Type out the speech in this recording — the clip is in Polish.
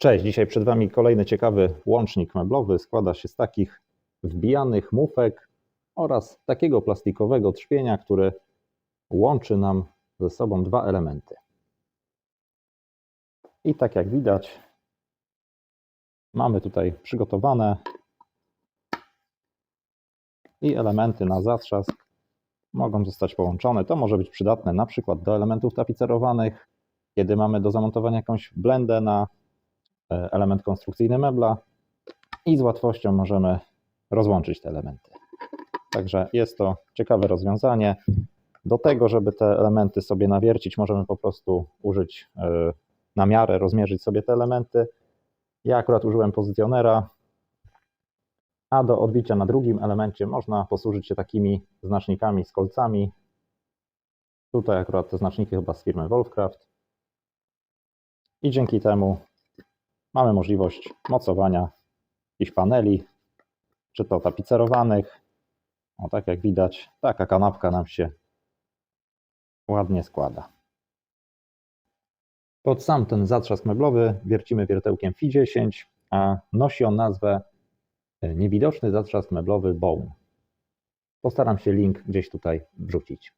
Cześć, dzisiaj przed Wami kolejny ciekawy łącznik meblowy. Składa się z takich wbijanych mufek oraz takiego plastikowego trzpienia, który łączy nam ze sobą dwa elementy. I tak jak widać, mamy tutaj przygotowane i elementy na zatrzask mogą zostać połączone. To może być przydatne na przykład do elementów tapicerowanych, kiedy mamy do zamontowania jakąś blendę na element konstrukcyjny mebla i z łatwością możemy rozłączyć te elementy. Także jest to ciekawe rozwiązanie. Do tego, żeby te elementy sobie nawiercić, możemy po prostu użyć e, na miarę, rozmierzyć sobie te elementy. Ja akurat użyłem pozycjonera, a do odbicia na drugim elemencie można posłużyć się takimi znacznikami z kolcami. Tutaj akurat te znaczniki chyba z firmy Wolfcraft. I dzięki temu mamy możliwość mocowania jakichś paneli, czy to tapicerowanych. O, tak jak widać, taka kanapka nam się ładnie składa. Pod sam ten zatrzask meblowy wiercimy wiertełkiem FI10, a nosi on nazwę Niewidoczny zatrzask meblowy Bone. Postaram się link gdzieś tutaj wrzucić.